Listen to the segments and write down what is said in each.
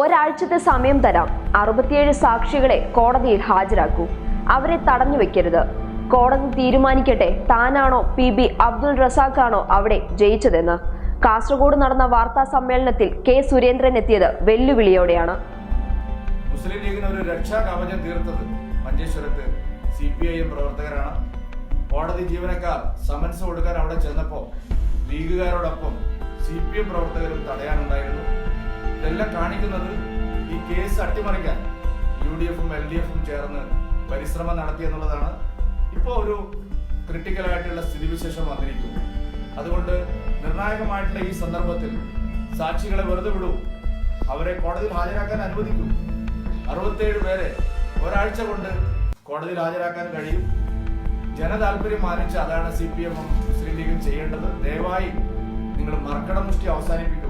ഒരാഴ്ചത്തെ സമയം തരാം. അറുപത്തിയേഴ് സാക്ഷികളെ കോടതിയിൽ ഹാജരാക്കൂ. അവരെ തടഞ്ഞു വെക്കരുത്. കോടതി തീരുമാനിക്കട്ടെ. താനാണോ പി ബി അബ്ദുൾ റസാഖാണോ അവിടെ ജയിച്ചതെന്ന്? കാസർഗോഡ് നടന്ന വാർത്താ സമ്മേളനത്തിൽ കെ സുരേന്ദ്രൻ എത്തിയത് വെല്ലുവിളിയോടെയാണ്. മുസ്ലിം ലീഗിന് ഒരു രക്ഷാ കവചം തീർത്തത് മഞ്ചേശ്വരത്ത് സി പി ഐ എം പ്രവർത്തകരാണ്. കോടതി ജീവനക്കാർ സമൻസ് കൊടുക്കാൻ അവിടെ ചെന്നപ്പോൾ ലീഗുകാരോടൊപ്പം സി പി എം പ്രവർത്തകരും തടയാനുണ്ടായിരുന്നു. ഇതെല്ലാം കാണിക്കുന്നത് ഈ കേസ് അട്ടിമറിക്കാൻ യു ഡി എഫും എൽ ഡി എഫും ചേർന്ന് പരിശ്രമം നടത്തി എന്നുള്ളതാണ് ഇപ്പോൾ ഒരു ക്രിട്ടിക്കലായിട്ടുള്ള സ്ഥിതിവിശേഷം വന്നിരിക്കുന്നു അതുകൊണ്ട് നിർണായകമായിട്ടുള്ള ഈ സന്ദർഭത്തിൽ സാക്ഷികളെ വെറുതെ വിടൂ. അവരെ കോടതിയിൽ ഹാജരാക്കാൻ അനുവദിക്കൂ. അറുപത്തേഴ് പേരെ ഒരാഴ്ച കൊണ്ട് കോടതിയിൽ ഹാജരാക്കാൻ കഴിയും. ജനതാല്പര്യം മാനിച്ച് അതാണ് സി പി എമ്മും മുസ്ലിം ലീഗും ചെയ്യേണ്ടത്. ദയവായി നിങ്ങൾ മർക്കട മുഷ്ടി അവസാനിപ്പിക്കൂ.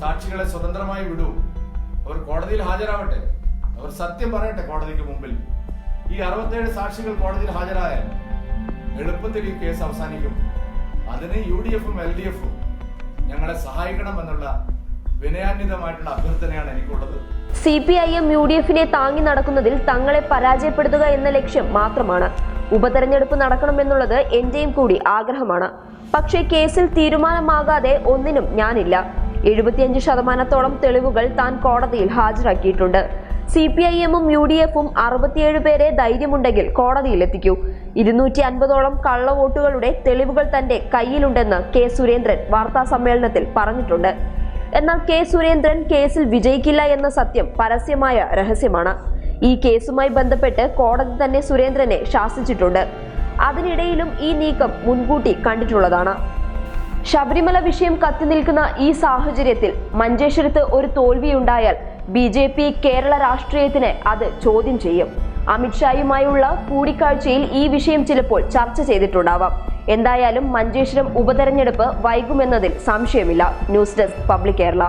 സാക്ഷികളെ സ്വതന്ത്രമായി വിടൂ. അവർ കോടതിയിൽ ഹാജരാവട്ടെ. അവർ സത്യം പറയട്ടെ കോടതിക്ക് മുമ്പിൽ. ഈ അറുപത്തേഴ് സാക്ഷികൾ കോടതിയിൽ ഹാജരായാൽ എളുപ്പത്തിൽ ഈ കേസ് അവസാനിക്കും. അതിന് യു ഡി എഫും എൽ ഡി എഫും ഞങ്ങളെ സഹായിക്കണമെന്നുള്ള വിനയാന്വിതമായിട്ടുള്ള അഭ്യർത്ഥനയാണ് എനിക്കുള്ളത്. C P I M U D എഫിനെ താങ്ങി നടക്കുന്നതിൽ തങ്ങളെ പരാജയപ്പെടുത്തുക എന്ന ലക്ഷ്യം മാത്രമാണ്. ഉപതെരഞ്ഞെടുപ്പ് നടക്കണമെന്നുള്ളത് എന്റെയും കൂടി ആഗ്രഹമാണ്. പക്ഷേ കേസിൽ തീരുമാനമാകാതെ ഒന്നിനും ഞാനില്ല. എഴുപത്തിയഞ്ച് ശതമാനത്തോളം തെളിവുകൾ താൻ കോടതിയിൽ ഹാജരാക്കിയിട്ടുണ്ട്. സി പി ഐ എമ്മും യു ഡി എഫും അറുപത്തിയേഴ് പേരെ ധൈര്യമുണ്ടെങ്കിൽ കോടതിയിൽ എത്തിക്കൂ. ഇരുന്നൂറ്റി അൻപതോളം കള്ളവോട്ടുകളുടെ തെളിവുകൾ തന്റെ കയ്യിലുണ്ടെന്ന് കെ സുരേന്ദ്രൻ വാർത്താ സമ്മേളനത്തിൽ പറഞ്ഞിട്ടുണ്ട്. എന്നാൽ കെ സുരേന്ദ്രൻ കേസിൽ വിജയിക്കില്ല എന്ന സത്യം പരസ്യമായ രഹസ്യമാണ്. ഈ കേസുമായി ബന്ധപ്പെട്ട് കോടതി തന്നെ സുരേന്ദ്രനെ ശാസിച്ചിട്ടുണ്ട്. അതിനിടയിലും ഈ നീക്കം മുൻകൂട്ടി കണ്ടിട്ടുള്ളതാണ്. ശബരിമല വിഷയം കത്തി നിൽക്കുന്ന ഈ സാഹചര്യത്തിൽ മഞ്ചേശ്വരത്ത് ഒരു തോൽവിയുണ്ടായാൽ ബി ജെ പി കേരള രാഷ്ട്രീയത്തിന് അത് ചോദ്യം ചെയ്യും. അമിത്ഷായുമായുള്ള കൂടിക്കാഴ്ചയിൽ ഈ വിഷയം ചിലപ്പോൾ ചർച്ച ചെയ്തിട്ടുണ്ടാവാം. എന്തായാലും മഞ്ചേശ്വരം ഉപതെരഞ്ഞെടുപ്പ് വൈകുമെന്നതിൽ സംശയമില്ല. News desk public Kerala.